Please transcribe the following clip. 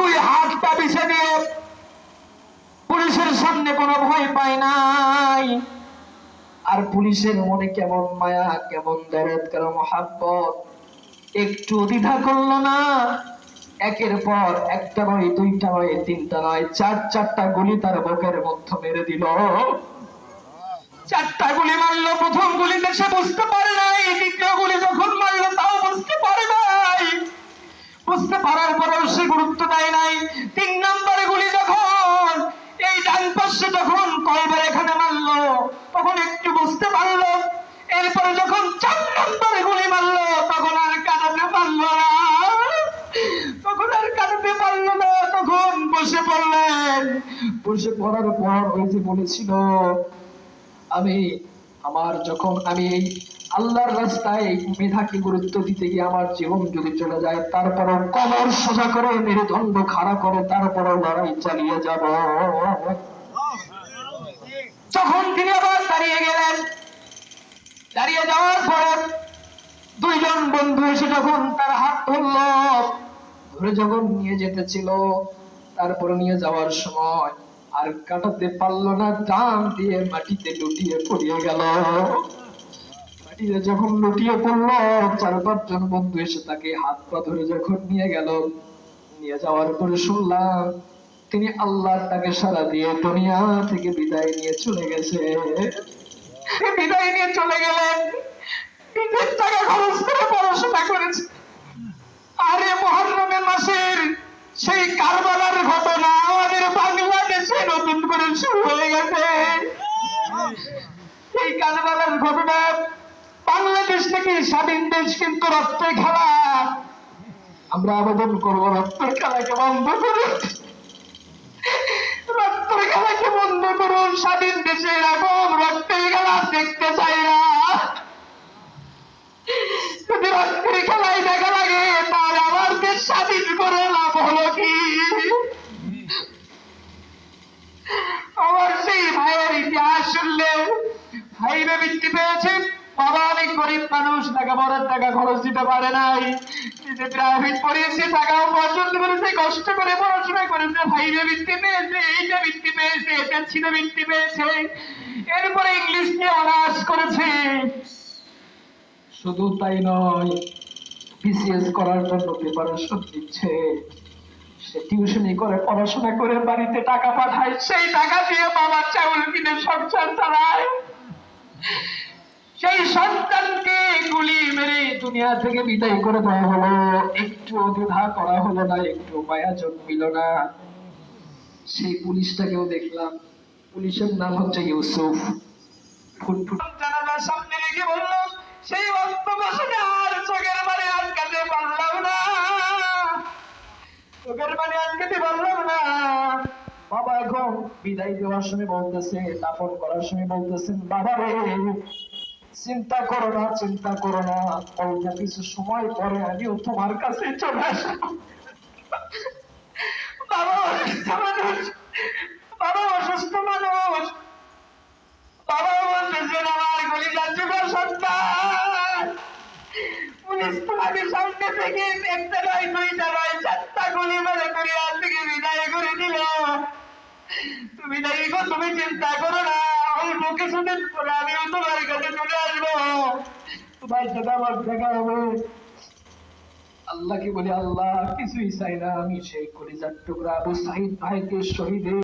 দুই হাতটা বিছে দিয়ে পুলিশের সামনে কোনো ভয় পায় নাই। আর পুলিশের মনে কেমন মায়া, কেমন দরদ, কেমন মহাব্বত, একটু দ্বিধা করল না। একের পর একটা নয়, দুইটা নয়, তিনটা নয়, চার চারটা গুলি তার বুকের মধ্যে মেরে দিল। চারটা গুলি মারলো, প্রথম গুলিতে সে বুঝতে পারে বুঝতে পারার পরেও সে গুরুত্ব দেয় নাই। তিন নম্বরে গুলি যখন, এই ডান পাশে যখন কয়বার এখানে মারলো, তখন একটু বুঝতে পারল, এরপরে যখন চার নম্বরে গুলি মারলো, তখন আর কাটাতে পারল না। তখন আর কাটাতে পারল না, তখন বসে পড়লেন। বসে পড়ার পর ওই যে বলেছিল, আমি আমার যখন আমি এই আল্লাহর রাস্তায় মেধাকে গুরুত্ব দিতে গিয়ে আমার জীবন যদি চলে যায়, তারপরও কবর সোজা করে, মেরুদণ্ড খাড়া করে, তারপরও লড়াই চালিয়ে যাব। যখন তিনি আবার দাঁড়িয়ে গেলেন, দাঁড়িয়ে যাওয়ার পর দুইজন বন্ধু এসে যখন তার হাত ধরল, ধরে যখন নিয়ে যেতেছিল তারপরে নিয়ে যাওয়ার সময় আর কাটাতে পারল না দাম দিয়ে মাটিতে লুটিয়ে পড়িয়ে গেল। মাটিতে যখন লুটিয়ে পড়ল চার পাঁচজন বন্ধু এসে তাকে হাত পা ধরে যখন নিয়ে গেল, নিয়ে যাওয়ার পরে শুনলাম, তিনি আল্লাহর তাকে সারা দিয়ে দুনিয়া থেকে বিদায় নিয়ে চলে গেছে। বিদায় নিয়ে চলে গেলেন। ঘটনা বাংলাদেশ থেকে স্বাধীন দেশ কিন্তু রক্তের খেলা। আমরা আবেদন করব রক্তের খেলাকে বন্ধ করুন। রক্তের খেলাকে বন্ধ করুন। স্বাধীন দেশের এরকম রক্তের খেলা দেখতে চাই না যদি রক্তের খেলায় দেখা লাগে তাহলে আমার দেশ স্বাধীন করে লাভ হলো কি আমার সেই ভাইয়ের ইতিহাস শুনলে ভাইরে বৃত্তি পেয়েছে বাবা অনেক গরিব মানুষ, টাকা পড়ার টাকা খরচ দিতে পারে নাই। নিজে প্রাইভেট পড়িয়েছে টাকা উপার্জন করেছে কষ্ট করে পড়াশোনা করেছে, ভাইরে বৃত্তি পেয়েছে, এইটা বৃত্তি পেয়েছে, এটা ছিল বৃত্তি পেয়েছে। এরপরে ইংলিশ নিয়ে অনার্স করেছে। শুধু তাই নয় বিসিএস করার জন্য প্রিপারেশন দিচ্ছে। সে টিউশনি করে, পড়াশোনা করে বাড়িতে টাকা পাঠায়, সেই টাকা দিয়ে বাবার চাউল কিনে সংসার চালায়। সেই সন্তানকে গুলি মেরে দুনিয়া থেকে বিদায় করে দেওয়া হলো। একটু দ্বিধা করা হলো না, একটু মায়া জন্মিল না। সেই পুলিশটাকেও দেখলাম। পুলিশের নাম হচ্ছে ইউসুফ। ফুটফুট। জানালার সামনে রেখে সেই চোখের মানে আটকাতে পারলাম না। চোখের মানে আটকাতে পারলাম না। বাবা এখন বিদায় দেওয়ার সময় বলতেছে দাপন করার সময় বলতেছেন, বাবা রে চিন্তা করো না, চিন্তা করো না। অল্প কিছু সময় পরে আমিও তোমার কাছে চলে আসব। বাবা অসুস্থ মানুষ। বাবা অসুস্থ মানুষ। বাবা সন্তান। বিদায় করে তুমি তুমি চিন্তা করো না। তোমার সাথে আমার দেখা আল্লাহকে বলে, আল্লাহ, কিছুই চাই না। আমি সেই কলিজার টুকরা আবু সাহিদ ভাইকে শহীদের